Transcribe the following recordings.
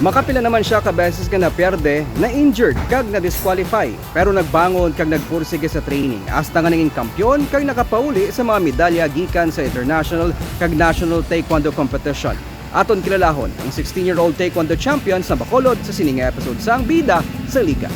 Makapila naman siya ka beses nga naperde, na injured kag na disqualify pero nagbangon kag nagpursige sa training hasta nga naging kampyon kag nakapauli sa mga medalya gikan sa international kag national taekwondo competition. Aton kilalahon ang 16-year-old taekwondo champion sa Bacolod sa sining episode sang bida sa liga.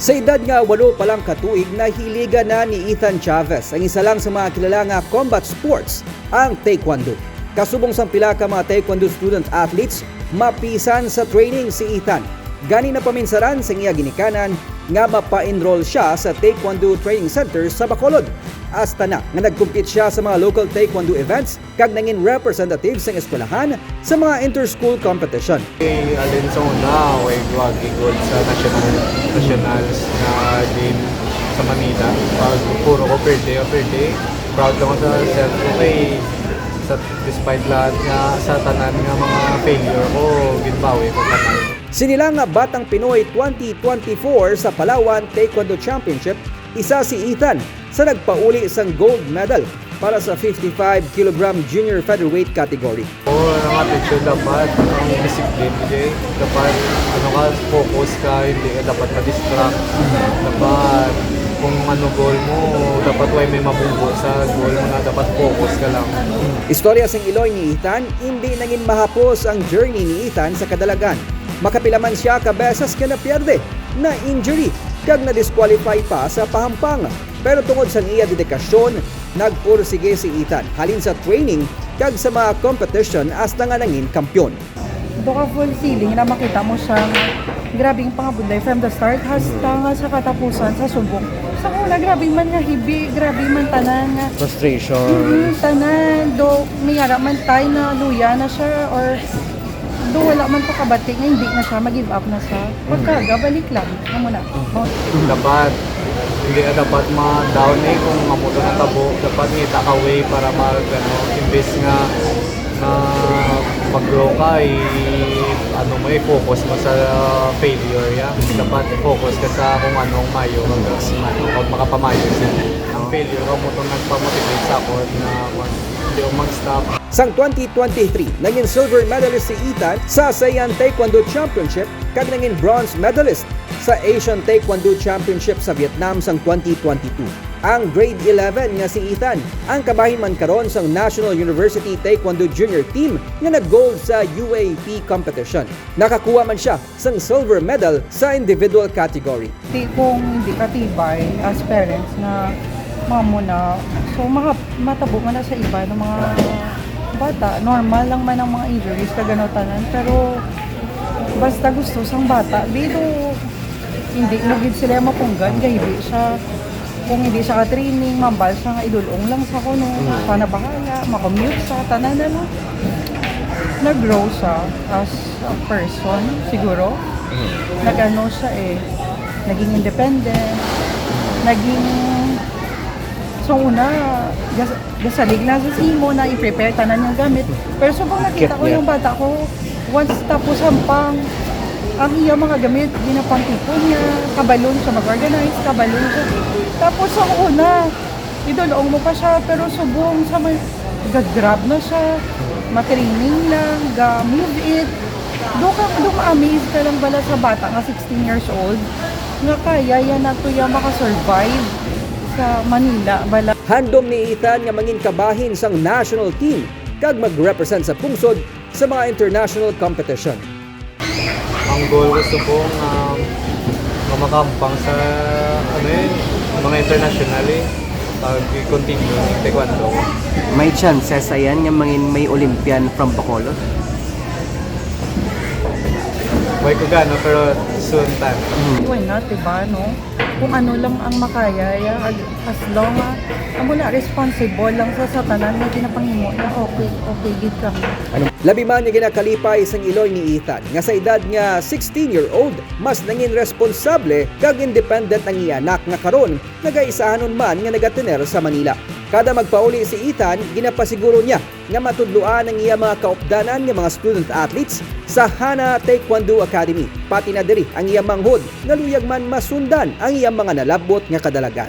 Sa edad nga walo pa lang katuig na hiliga na ni Ethan Chavez ang isa lang sa mga kilala nga combat sports ang taekwondo. Kasubong sang pila ka mga taekwondo student athletes mapisan sa training si Ethan. Gani na paminsaran sa iya ginikanan nga mapa-enroll siya sa Taekwondo Training Center sa Bacolod. Hasta na nga nag-compete siya sa mga local taekwondo events kag nangin representative sa eskwelahan sa mga inter-school competition. Alin sa una, way gold sa national nationals na din sa Manila. Pag puro ko per day, per day, proud lang ako sa self ko sa despite lahat nga sa tanan nga mga failure ko, ginbawi ko tanan. Sinilang nga Batang Pinoy 2024 sa Palawan Taekwondo Championship, isa si Ethan sa nagpauli sang gold medal para sa 55 kg junior featherweight category. O ang attitude dapat, ang discipline DJ, dapat ano ka, focus ka, hindi ka dapat ma-distract. Dapat ano goal mo, dapat way may mabunggo sa goal mo na dapat focus ka lang. Istorya sang Iloy ni Ethan, hindi naging mahapos ang journey ni Ethan sa kadalagan. Makapilaman siya kabesas ka na pierde na injury kag na disqualify pa sa pahampang. Pero tungod sa iya dedikasyon, nagpursige si Ethan halin sa training kag sa mga competition hasta nga nangin kampyon. Doon ka full feeling na makita mo siyang grabing pangabunday from the start hasta nga sa katapusan sa subong. Sa una, grabe man nga hibi, grabe man tanan nga. Frustration. Mhm, tanan, do mayara man tayo na luya na siya or do wala man pa kabati nga hindi na siya, mag-give up na siya. Pagkaga, balik lang. Amo na. Oh, dapat hindi ka dapat ma-down eh kung mamuto ng tabo dapat ngita ka way para mag ano, imbes nga na mag-grow ka i ano mo i-focus mo sa failure ya dapat focus ka sa kung anong mayo kung makapamayo sa ang failure ka mo nagpa-motivate sa ako na hindi ako mag-stop. Sang 2023, naging silver medalist si Ethan sa ASEAN Taekwondo Championship kag naging bronze medalist sa Asian Taekwondo Championship sa Vietnam sang 2022. Ang grade 11 nga si Ethan ang kabahin man karon sang National University Taekwondo Junior Team nga nag-gold sa UAP competition. Nakakuha man siya sang silver medal sa individual category. Kung hindi ka tibay as parents na mamo na, so maka, matabo man na sa iba ng mga bata. Normal lang man ang mga injuries ka ganotanan, pero basta gusto sang bata, dito hindi nagid sila mapunggan, gahibi siya. Kung hindi siya ka-training, mambal siya nga idulong lang sa kuno, sana bahala, makommute sa tanan na no. Nag-grow siya as a person, siguro. Nag-ano siya eh, naging independent, naging So una, gas, gasalig na sa simo na i-prepare tanan niyang gamit. Pero sobrang nakita ko yung bata ko, once tapos hampang, ang iya mga gamit, ginapantipon niya, kabalon siya mag-organize, kabalon siya. Tapos ang una, idoloong mo pa siya, pero subong sa may, gag-grab na siya, matraining lang, ga-move it. Do ka, do ma-amaze ka lang bala sa bata nga 16 years old, nga kaya yan na to yan makasurvive sa Manila bala. Handom ni Ethan nga mangin kabahin sang national team kag mag-represent sa pungsod sa mga international competition. Ang goal ko gusto kong um, mamakampang sa ano yun, mga international eh pag i-continue ng taekwondo. May chances ayan nga mangin may Olympian from Bacolod. Huwag ko gano pero soon time. Why not, diba, no? Kung ano lang ang makaya, ya, as long as, amo na, responsible lang sa satanan na ginapangimo na okay, okay, gid ka. Labi man nga ginakalipay sang iloy ni Ethan nga sa edad nga 16-year-old mas nangin responsable kag independent ang iya anak nga karon nagaisahanon man nga nagatener sa Manila. Kada magpauli si Ethan, ginapasiguro niya nga matudloan ang iya mga kaopdanan ng mga student athletes sa Hana Taekwondo Academy. Pati na diri ang iya manghod nga luyag man masundan ang iya mga nalabot nga kadalagan.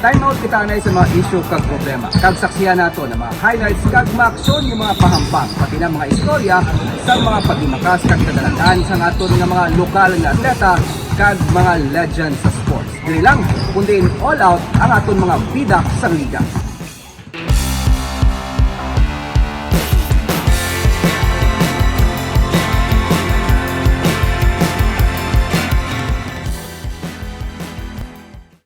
Time out kita anay sa mga issue kag problema. Kag saksiyan nato ng mga highlights kag maaksyon yung mga pahampang pati na mga istorya sa mga paghimakas kag kadalagan sa aton nga mga lokal nga atleta kag mga legend sa Dili lang, kundi in all out ang aton mga bida sa liga.